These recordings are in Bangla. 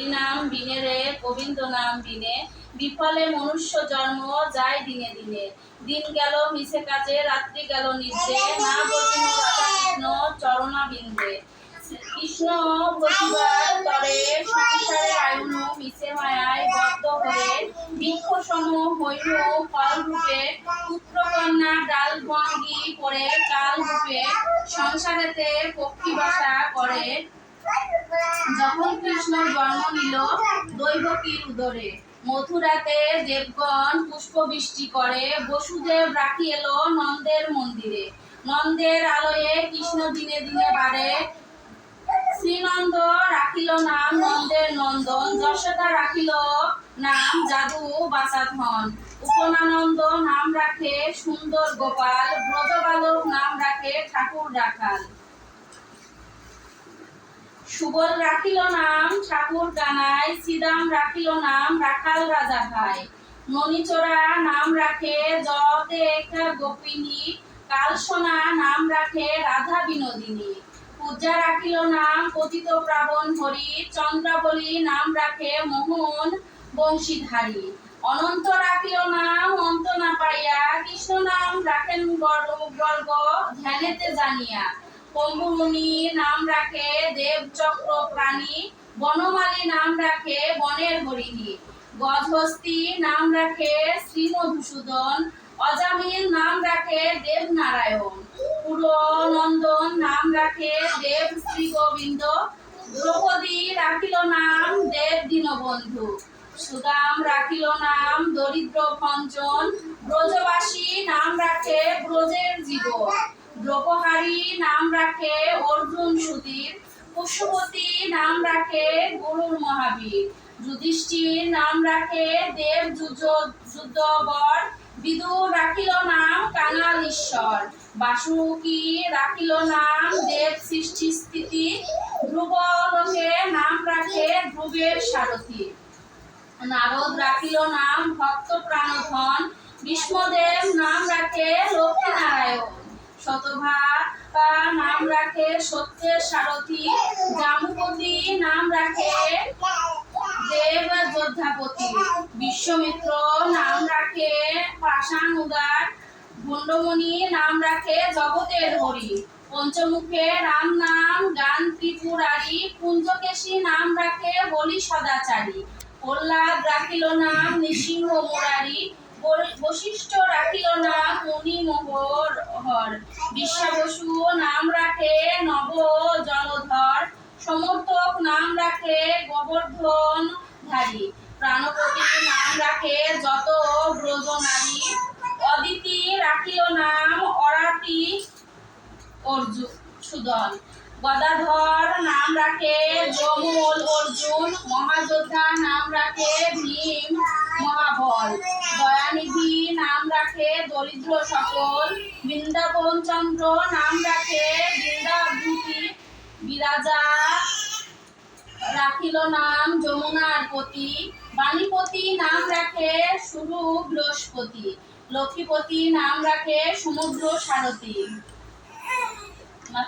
হরিনাম বিনে রে গোবিন্দ নাম বিনে। বিফলে মনুষ্য জন্ম, যায় দিনে দিনে। দিন গেল, মিছে কাজে, রাত্রি গেল নিদ্রে না বলিন রাধা কৃষ্ণ, চরণা বিন্দে। কৃষ্ণ ভজিবার তরে, সংসারে আয়ুন মিছে মায়ায় বদ্ধ হয়ে। বৃক্ষ হইল ফল রূপে পুত্র কন্যা ডাল করে কাল রূপে। সংসারেতে পক্ষী বাসা করে। যখন কৃষ্ণ জন্ম নিল, দৈবকীর উদরে, মথুরাতে দেবগণ পুষ্পবৃষ্টি করে, বসুদেব রাখি এলো নন্দের মন্দিরে। নন্দের আলোয়ে কৃষ্ণ দিনে দিনে বাড়ে। শ্রীনন্দ রাখিল নাম নন্দের নন্দন, যশোদা রাখিল নাম জাদু বাসাধন। উপমানন্দ নাম রাখে সুন্দর গোপাল, ব্রজবালক নাম রাখে ঠাকুর রাখাল। সুবল রাখিল নাম, ঠাকুর কানাই সিদাম রাখিল নাম, রাখাল রাজা ভাই। ননিচোরা নাম রাখে জতে একটা গোপিনী, কালসোনা নাম রাখে রাধা বিনোদিনী। পূজা রাখিল নাম পতিত প্রাবণ হরি, চন্দ্রাবলী নাম রাখে মোহন বংশীধারী। অনন্ত রাখিল নাম, অন্ত না পাইয়া কৃষ্ণ নাম রাখেন গর্গ, ধ্যানেতে জানিয়া। কম্বুমুনি নাম রাখে দেবচক্র প্রাণী, বনমালী নাম রাখে বনের হরিণী, গজহস্তি নাম রাখে শ্রীমধুসূদন, অজামিল নাম রাখে দেবনারায়ণ, পুরনন্দন নাম রাখে দেব শ্রী গোবিন্দ দ্রৌপদী রাখিল নাম দেব দীনবন্ধু, সুদাম রাখিল নাম দরিদ্র ভঞ্জন, ব্রজবাসী নাম রাখে ব্রজের জীবন। দ্রৌপহারী নাম রাখে অর্জুন সুধীর পশুপতি নাম রাখে গরুর মহাবীর। যুধিষ্ঠির নাম রাখে দেব যুদ্ধবর। বিদুর রাখিল নাম কাঙাল ঈশ্বর বাসুকি রাখিল নাম দেব সৃষ্টি স্থিতি। ধ্রুব নাম রাখে ধ্রুবের সারথী। নারদ রাখিল নাম ভক্ত প্রাণধন। বিষ্ণুদেব নাম রাখে লক্ষ্মী নারায়ণ নাম রাখে সত্যের সারথী। জামপতি নাম রাখে দেব যোদ্ধাপতি বিশ্বমিত্র নাম রাখে উদার ভণ্ডমণি নাম রাখে জগতের হরি। পঞ্চমুখে রাম নাম, গান ত্রিপুরারি। কুঞ্জকেশী নাম রাখে বলি সদাচারী। প্রহ্লাদ রাখিল নাম নৃসিংহ মুরারি। বশিষ্ঠ রাখিল নাম মুনি মোহর হর বিশ্বাবসু নাম রাখে নব জলধর সমর্থক নাম রাখে গোবর্ধন ধারী। প্রাণপতি নাম রাখে যত ব্রজ নারী। অদিতি রাখিল নাম অরাতি অর্জুন সুদন। গদাধর নাম রাখে যমল অর্জুন। মহাযোদ্ধা নাম রাখে ভীম। মহাবল। দয়ানিধি নাম রাখে দরিদ্র সকল। বৃন্দাবন চন্দ্র নাম রাখে বৃন্দাভূতি বিরাজা রাখিল নাম যমুনার পতি। বাণীপতি নাম রাখে সুরু বৃহস্পতি। লক্ষ্মীপতি নাম রাখে সমুদ্র সারথী। মা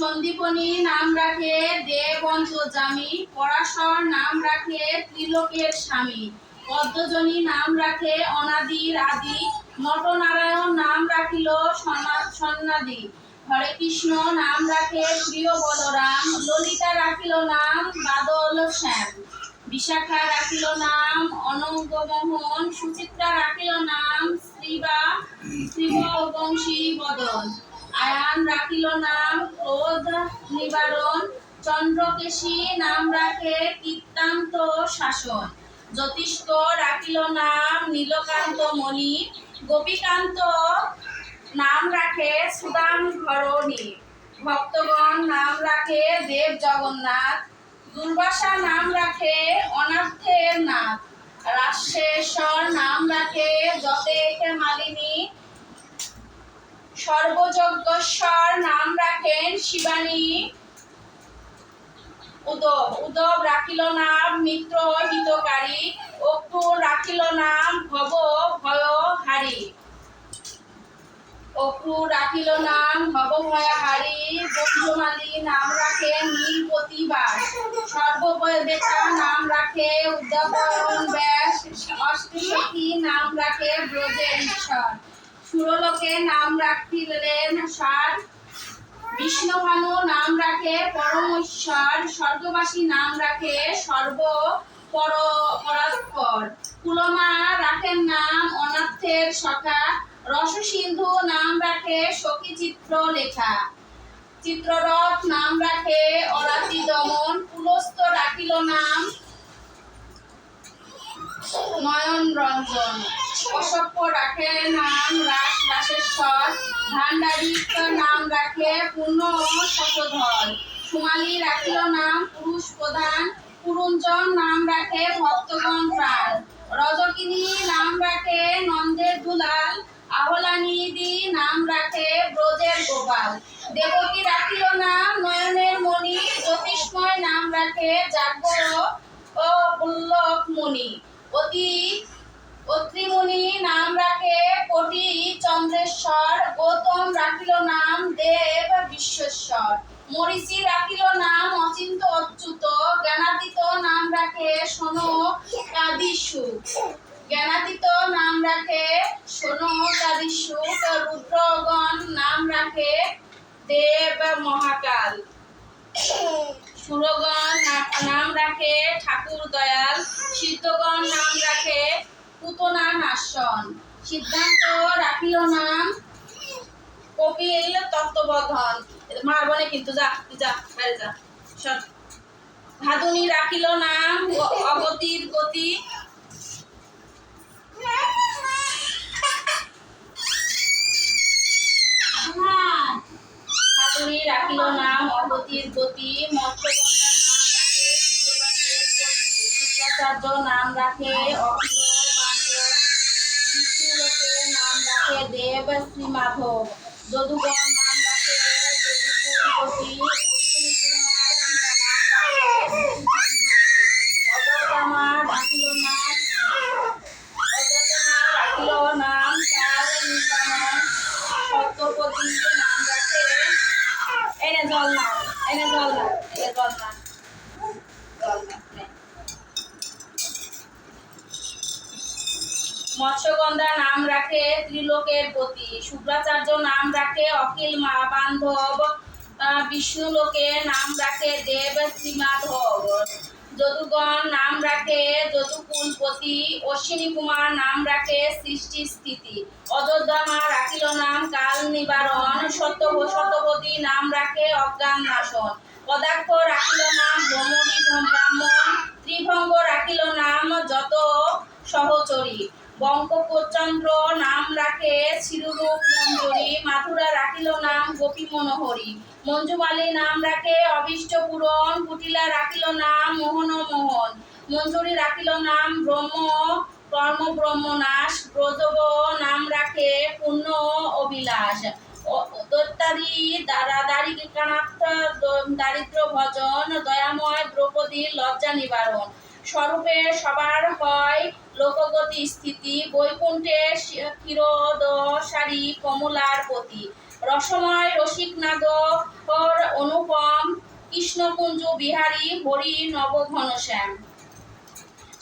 সন্দীপনী নাম রাখে দেবন্ত জামি, পরাশর নাম রাখে ত্রিলোকের স্বামী, পদ্মজনী নাম রাখে অনাদির আদি, নটনারায়ণ নাম রাখিল সনা- সন্নাদি হরে কৃষ্ণ নাম রাখে প্রিয় বলরাম, ললিতা রাখিল নাম বাদল শ্যাম, বিশাখা রাখিল নাম অনঙ্গমোহন সুচিত্রা রাখিল নাম শ্রীবা, শ্রীবংশী বদন আয়ান রাখিল নাম, ক্রোধ নিবারণ। চন্দ্রকেশী নাম রাখে কীর্তান্ত শাসন। জ্যোতিষ্ক রাখিল নাম, নীলকান্ত মণি। গোপীকান্ত নাম রাখে সুদাম ধরণী ভক্তগণ নাম রাখে দেব জগন্নাথ। দুর্বাসা নাম রাখে অনাথের নাথ। রাশেশ্বর নাম রাখে যতেক মালিনী। সর্বযজ্ঞস্বর নাম রাখেন শিবানী। উদব উদব রাখিল নাম মিত্র হিতকারী অক্রুর রাখিল নাম ভব ভয়হারী অপু রাখিল নাম হারি বঞ্জমালি নাম রাখে নীল প্রতিবাস। সর্ববেতা নাম রাখে উদ্যাপন ব্যাস নাম রাখে ব্রজের ঈশ্বর। সুরলোকে নাম রাখিলেন সার বিষ্ণুভানু নাম রাখে, পরমেশ্বর। স্বর্গবাসী নাম রাখে সর্ব পর পরাৎপর কুলমা রাখেন নাম অনাথের সখা। রসসিন্ধু নাম রাখে সখী চিত্র লেখা। চিত্ররথ নাম রাখে অরাতি দমন পুলস্ত রাখিল নাম নয়ন রঞ্জন রাখে নাম রাস রাসেশ্বর ভান্ডারিক নাম রাখে পূর্ণ শতধর সুমালি রাখিল নাম, পুরুষ প্রধান। পুরঞ্জন নাম রাখে ভক্তগণ প্রাণ। রজকিনী নাম রাখে নন্দের দুলাল। আহলানিদি নাম রাখে ব্রজের গোপাল। দেবকী রাখিল নাম, নয়নের মণি। জ্যোতিষ্ময় নাম রাখে জাগ্র ও পুল্লক মুনি। অতি অত্রিমুনি নাম রাখে কোটি চন্দ্রেশ্বর, গৌতম রাখিল নাম দেব বিশ্বেশ্বর। মরিচি রাখিল নাম অচিন্ত অচ্যুত, জ্ঞানাতীত নাম রাখে শোনো কাদিসু। জ্ঞানাতীত নাম রাখে শোনো কাদিসু, রুদ্রগণ নাম রাখে দেব মহাকাল। সুরগণ নাম রাখে ঠাকুর দয়াল, সিদ্ধগণ নাম রাখে পুতনা নাশন সিদ্ধান্ত রাখিল নাম কপি কপিল তত্ত্ববোধন। মারবো না কিন্তু যা যা, বাইরে যা। সর ভাদুনী রাখিল নাম অগতির গতি। ভাদুনী রাখিল নাম অগতির গতি। মৎস্যগঙ্গার নাম রাখে। শুক্রাচার্য নাম রাখে। অখিল নাম রাখে দেব শ্রী মাধব যদুগণ নাম রাখে যদুকুলপতি অশ্বিনী কুমার নাম রাখে অযোধ্যামা রাখিল নাম অযোধ্যামা রাখিল নাম কাল নিবারণ সত্যপতি নাম রাখে এনে জল না এনে জল না এনে জল না জল না নে। মৎস্যগন্ধা নাম রাখে ত্রিলোকের পতি। শুক্রাচার্য নাম রাখে অখিল মা বান্ধব আহ, বিষ্ণুলোকে নাম রাখে দেব শ্রীমাধব। যদুগণ নাম রাখে যদুকুলপতি। অশ্বিনী কুমার নাম রাখে সৃষ্টি স্থিতি। অযোধ্যা মা রাখিল নাম কাল নিবারণ। সত্য শতপতি নাম রাখে অজ্ঞান নাশন পদার্থ রাখিল নাম ভ্রমণী ব্রাহ্মণ। ত্রিভঙ্গ রাখিল নাম যত সহচরী। বঙ্কোপচন্দ্র নাম রাখে শিরুরূপ মঞ্জুরি, মাথুরা রাখিল নাম গোপী মনোহরি। মঞ্জুমালী নাম রাখে অভীষ্ট পূরণ কুটিলা রাখিল নাম মোহন মোহন। মঞ্জুরি রাখিল নাম ব্রহ্ম, কর্ম ব্রহ্মনাশ ব্রজব নাম রাখে পূর্ণ অবিলাস অ- দৈত্যাদি দ্বারা দারিদ্র ভজন, দয়াময় দ্রৌপদীর লজ্জা নিবারণ। স্বরূপে সবার হয় লোকগতি স্থিতি, বৈকুণ্ঠে ক্ষীরদশারী কমলার পতি রসময় রসিক নাগর অনুপম, কৃষ্ণকুঞ্জ বিহারী, হরি নবঘনশ্যাম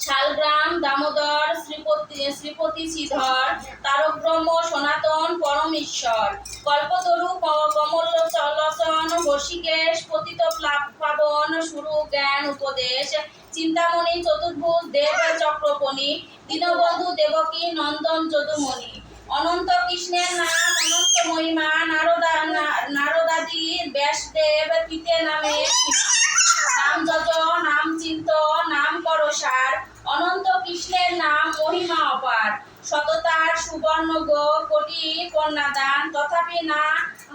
শালগ্রাম, দামোদর, শ্রীপতি শ্রীপতি শ্রীধর তারক ব্রহ্ম সনাতন, পরমেশ্বর। কল্পতরু, ক- কমল চলসন হর্ষিকেশ পতিত পাবন, সুরু, জ্ঞান, উপদেশ, চিন্তামণি, চতুর্ভুজ, দেব, চক্রপণি, দীনবন্ধু, দেবকী, নন্দন, যদুমণি। অনন্ত কৃষ্ণের নাম, অনন্ত মহিমা, নারদা নারদাদি, ব্যাসদেব পিতে নামে নাম যজ নাম চিন্ত, নাম করসার অনন্ত কৃষ্ণের নাম মহিমা অপার সততার সুবর্ণ গো, কোটি কন্যাদান, তথাপি না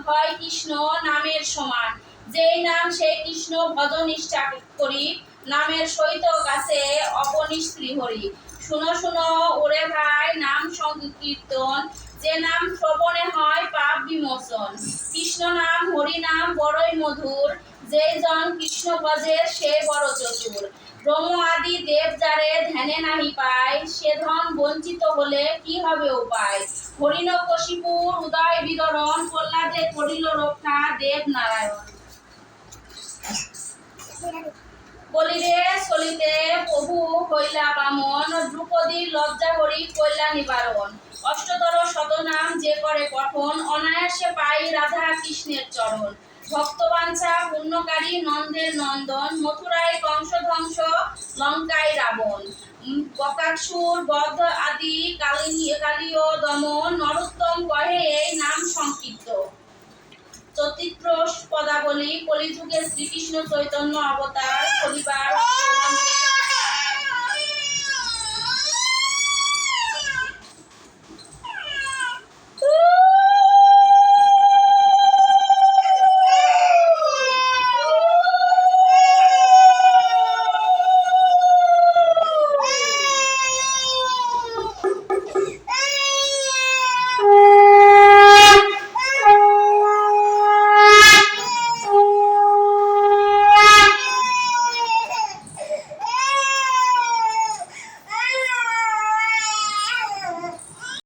হয় কৃষ্ণ নামের সমান। যেই নাম সেই কৃষ্ণ ভজনিষ্ঠা করি, নামের সহিত কাছে অপনিস্ত্রী হরি। শুনো শুনো, ওরে ভাই, নাম সংকীর্তন যে নাম শ্রবণে হয় পাপ বিমোচন। কৃষ্ণ নাম, হরি হরিনাম বড়ই মধুর। যেই জন কৃষ্ণ ভজে সে বড় চতুর। ব্রহ্ম আদি দেব যারে ধ্যানে নাহি পায়, সে ধন বঞ্চিত হলে কি হবে উপায়? হরিণ কশিপুর, উদয় বিদরণ, প্রহ্লাদে করিল রক্ষা দেব নারায়ণ। বলিরে চলিতে প্রভু হইলা বামন দ্রুপদীর লজ্জা করি কইলা নিবারণ। অষ্টতর শতনাম যে করে পঠন, অনায়াসে পাই রাধা কৃষ্ণের চরণ। ভক্তবাঞ্ছা, পুণ্যকারী নন্দের নন্দন মথুরায় কংস ধ্বংস লঙ্কায় রাবণ বকাসুর, বধ আদি, কালী কালীয় দমন, নরোত্তম কহে এই নাম চতুর্থ পদাবলী কলিযুগে শ্রীকৃষ্ণ চৈতন্য অবতার পরিবার